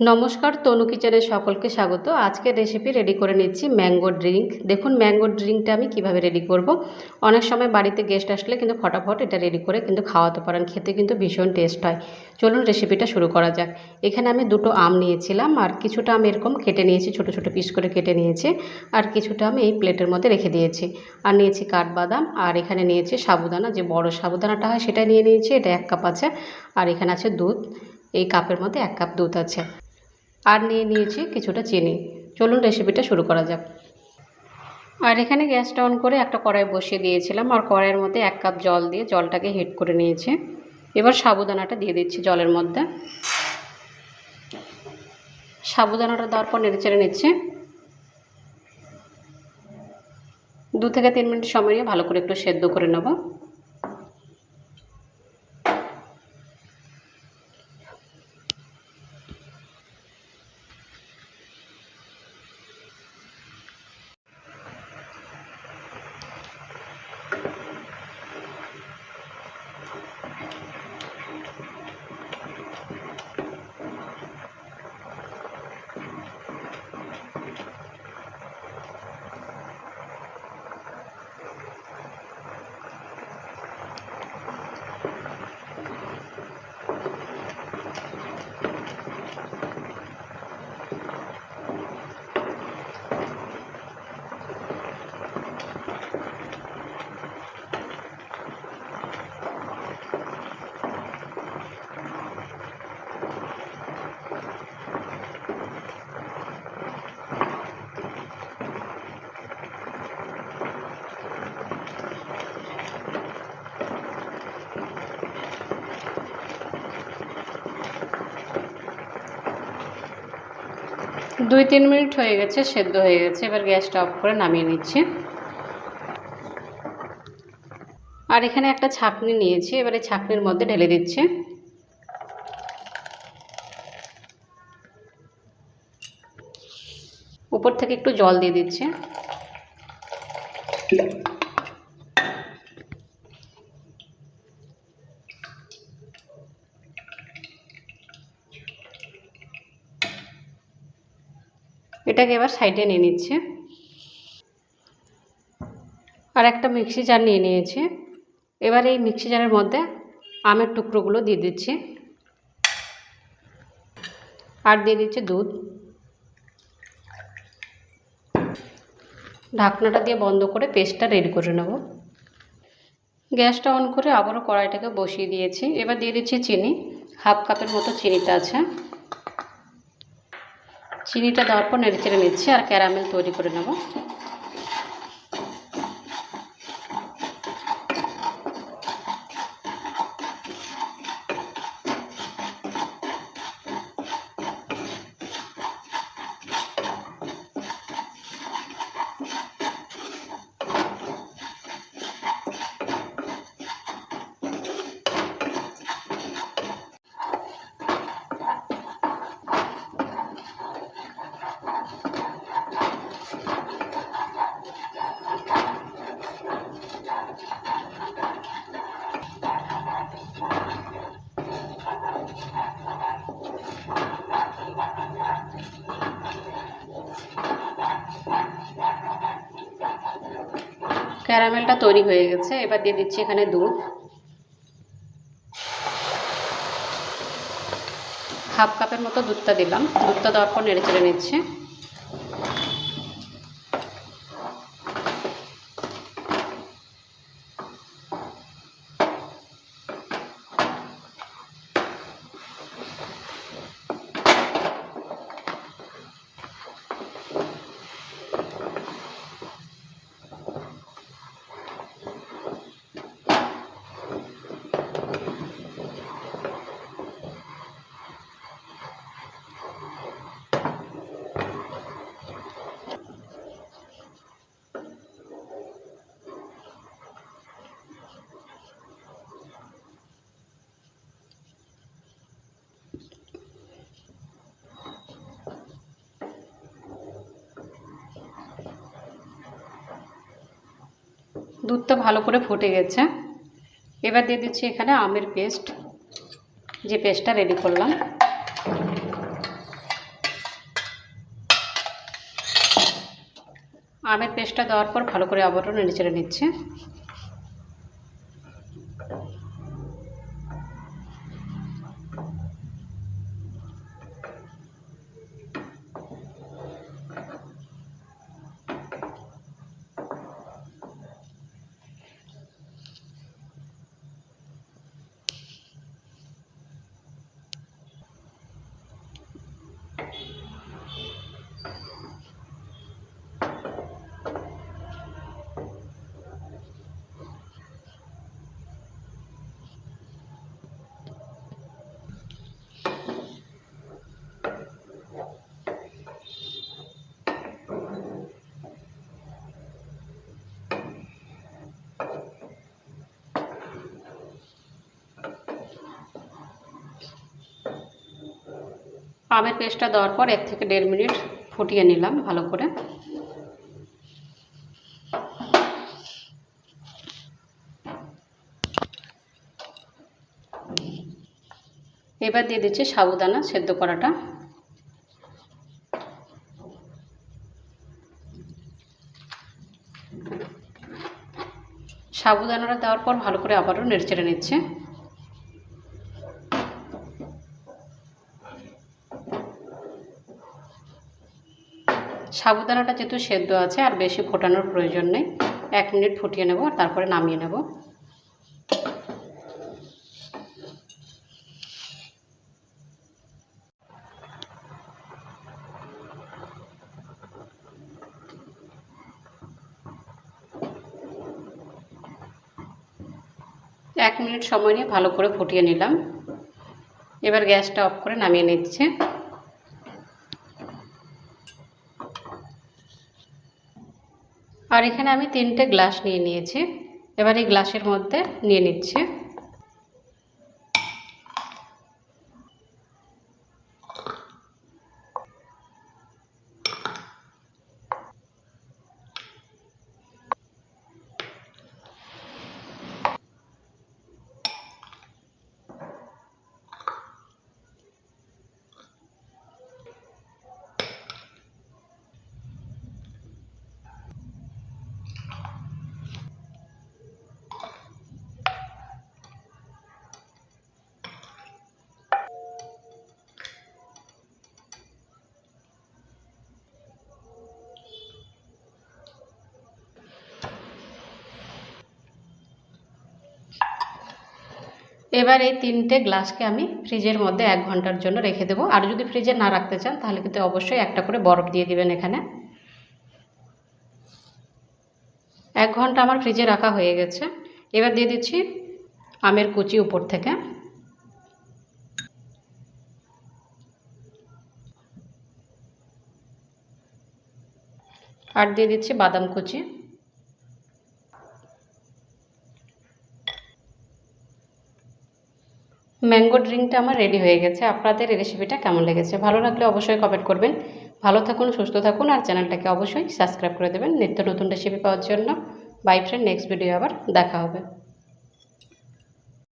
নমস্কার, তনু কিচেনের সকলকে স্বাগত। আজকের রেসিপি রেডি করে নিচ্ছি ম্যাঙ্গো ড্রিঙ্ক। দেখুন, ম্যাঙ্গো ড্রিঙ্কটা আমি কীভাবে রেডি করব। অনেক সময় বাড়িতে গেস্ট আসলে কিন্তু ফটাফট এটা রেডি করে কিন্তু খাওয়াতে পারেন, খেতে কিন্তু ভীষণ টেস্ট হয়। চলুন রেসিপিটা শুরু করা যাক। এখানে আমি দুটো আম নিয়েছিলাম আর কিছুটা আম এরকম কেটে নিয়েছি, ছোট ছোট পিস করে কেটে নিয়েছি আর কিছুটা আমি এই প্লেটের মধ্যে রেখে দিয়েছি। আর নিয়েছি কাঠবাদাম আর এখানে নিয়েছি সাবুদানা, যে বড় সাবুদানাটা হয় সেটা নিয়ে নিয়েছি, এটা এক কাপ আছে। আর এখানে আছে দুধ, এই কাপের মধ্যে এক কাপ দুধ আছে। আর নিয়ে নিয়েছি কিছুটা চিনি। চলুন রেসিপিটা শুরু করা যাক। আর এখানে গ্যাসটা অন করে একটা কড়াই বসিয়ে দিয়েছিলাম আর কড়াইয়ের মধ্যে এক কাপ জল দিয়ে জলটাকে হিট করে নিয়েছি। এবার সাবুদানাটা দিয়ে দিচ্ছি জলের মধ্যে। সাবুদানাটা দেওয়ার পর নেড়ে চেড়ে নিচ্ছি। দু থেকে তিন মিনিট সময় নিয়ে ভালো করে একটু সেদ্ধ করে নেব। দুই তিন মিনিট হয়ে গেছে, সেদ্ধ হয়ে গেছে। এবার গ্যাসটা অফ করে নামিয়ে নিচ্ছি। আর এখানে একটা ছাঁকনি নিয়েছি, এবার এই ছাঁকনির মধ্যে ঢেলে দিচ্ছি। উপর থেকে একটু জল দিয়ে দিচ্ছি। এটাকে এবার সাইডে নিয়ে নিচ্ছে। আর একটা মিক্সি জার নিয়ে নিয়েছি। এবার এই মিক্সি জারের মধ্যে আমের টুকরোগুলো দিয়ে দিচ্ছি। আর দিয়ে দিচ্ছে দুধ। ঢাকনাটা দিয়ে বন্ধ করে পেস্টটা রেডি করে নেব। গ্যাসটা অন করে আবারও কড়াইটাকে বসিয়ে দিয়েছি। এবার দিয়ে দিচ্ছি চিনি। হাফ কাপের মতো চিনিটা আছে। চিনিটা দেওয়ার পর নেড়ে চেড়ে নিচ্ছি আর ক্যারামেল তৈরি করে নেব। ক্যারামেলটা তৈরি হয়ে গেছে, এবার দিয়ে দিচ্ছি এখানে দুধ। হাফ কাপের মতো দুধটা দিলাম। দুধটা দেওয়ার পর নেড়ে চেড়ে নিচ্ছি। দুধটা ভালো করে ফুটে গেছে। এবার দিয়ে দিচ্ছি এখানে আমের পেস্ট, যে পেস্টটা রেডি করলাম। আমের পেস্টটা দেওয়ার পর ভালো করে আবরণ নেড়ে চেড়ে নিচ্ছে। আমের পেস্টটা দেওয়ার পর এক থেকে দেড় মিনিট ফুটিয়ে নিলাম ভালো করে। এবার দিয়ে দিচ্ছি সাবুদানা সেদ্ধ করাটা। সাবুদানাটা দেওয়ার পর ভালো করে আবারও নেড়েচেড়ে নিচ্ছে। সাবুদানাটা যেহেতু সেদ্ধ আছে, আর বেশি ফোটানোর প্রয়োজন নেই। এক মিনিট ফুটিয়ে নেব আর তারপরে নামিয়ে নেব। এক মিনিট সময় নিয়ে ভালো করে ফুটিয়ে নিলাম। এবার গ্যাসটা অফ করে নামিয়ে নিচ্ছে। আর এখানে আমি তিনটে গ্লাস নিয়ে নিয়েছি। এবার এই গ্লাসের মধ্যে নিয়ে নিচ্ছে। এবার এই তিনটে গ্লাসকে আমি ফ্রিজের মধ্যে এক ঘণ্টার জন্য রেখে দেবো। আর যদি ফ্রিজে না রাখতে চান, তাহলে কিন্তু অবশ্যই একটা করে বরফ দিয়ে দিবেন এখানে। এক ঘণ্টা আমার ফ্রিজে রাখা হয়ে গেছে। এবার দিয়ে দিচ্ছি আমের কুচি উপর থেকে। আর দিয়ে দিচ্ছি বাদাম কুচি। ম্যাঙ্গো ড্রিঙ্কটা আমার রেডি হয়ে গেছে। আপনাদের এই রেসিপিটা কেমন লেগেছে? ভালো লাগলে অবশ্যই কমেন্ট করবেন। ভালো থাকুন, সুস্থ থাকুন, আর চ্যানেলটাকে অবশ্যই সাবস্ক্রাইব করে দেবেন। নিত্য নতুন রেসিপি পাওয়ার জন্য। বাই ফ্রেন্ড নেক্সট ভিডিও আবার দেখা হবে।